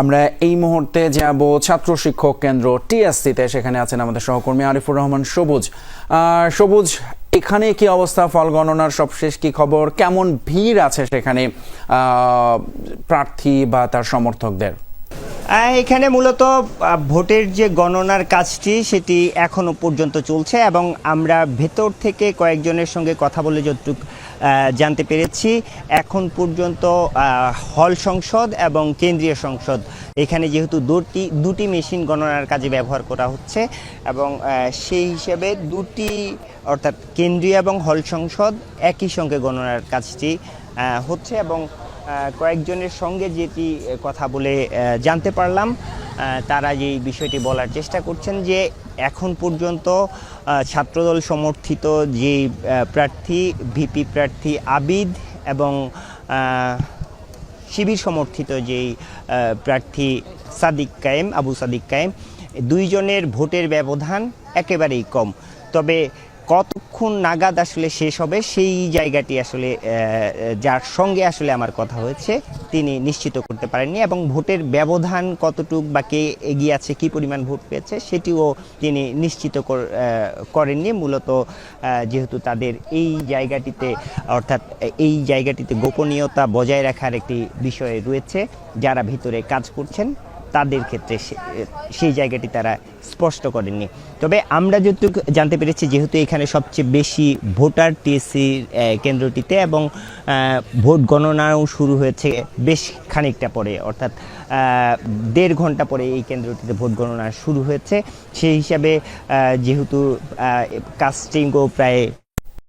আমরা এই মুহূর্তে যাব ছাত্র শিক্ষক কেন্দ্র টিএসসিতে। সেখানে আছেন আমাদের সহকর্মী আরিফুর রহমান সবুজ। সবুজ, এখানে কি অবস্থা? ফল গণনার সবশেষ কি খবর? কেমন ভিড় আছে সেখানে প্রার্থী বা তার সমর্থকদের? এখানে মূলত ভোটের যে গণনার কাজটি, সেটি এখনও পর্যন্ত চলছে এবং আমরা ভেতর থেকে কয়েকজনের সঙ্গে কথা বলে যতটুকু জানতে পেরেছি। এখন পর্যন্ত হল সংসদ এবং কেন্দ্রীয় সংসদ। এখানে যেহেতু দুটি দুটি মেশিন গণনার কাজে ব্যবহার করা হচ্ছে এবং সেই হিসেবে দুটি, অর্থাৎ কেন্দ্রীয় এবং হল সংসদ একই সঙ্গে গণনার কাজটি হচ্ছে এবং কয়েকজনের সঙ্গে যেটি কথা বলে জানতে পারলাম। তারা এই বিষয়টি বলার চেষ্টা করছেন যে এখন পর্যন্ত ছাত্রদল সমর্থিত যে প্রার্থী, ভিপি প্রার্থী আবিদ এবং শিবির সমর্থিত যেই প্রার্থী সাদিক কায়েম, আবু সাদিক কায়েম, দুইজনের ভোটের ব্যবধান একেবারেই কম। তবে কতক্ষণ নাগাদ আসলে শেষ হবে, সেই জায়গাটি আসলে যার সঙ্গে আসলে আমার কথা হয়েছে, তিনি নিশ্চিত করতে পারেননি এবং ভোটের ব্যবধান কতটুক বা কে এগিয়ে আছে, কি পরিমাণ ভোট পেয়েছে, সেটিও তিনি নিশ্চিত কর- করেননি। মূলত যেহেতু তাদের এই জায়গাটিতে, অর্থাৎ এই জায়গাটিতে গোপনীয়তা বজায় রাখার একটি বিষয় রয়েছে, যারা ভিতরে কাজ করছেন তাদের ক্ষেত্রে সেই জায়গাটি তারা স্পষ্ট করেননি। তবে আমরা যতটুকু জানতে পেরেছি, যেহেতু এখানে সবচেয়ে বেশি ভোটার টিএসসি কেন্দ্রটিতে এবং ভোট গণনাও শুরু হয়েছে বেশ খানিকটা পরে, অর্থাৎ দেড় ঘণ্টা পরে এই কেন্দ্রটিতে ভোট গণনা শুরু হয়েছে। সেই হিসাবে যেহেতু কাস্টিংও প্রায়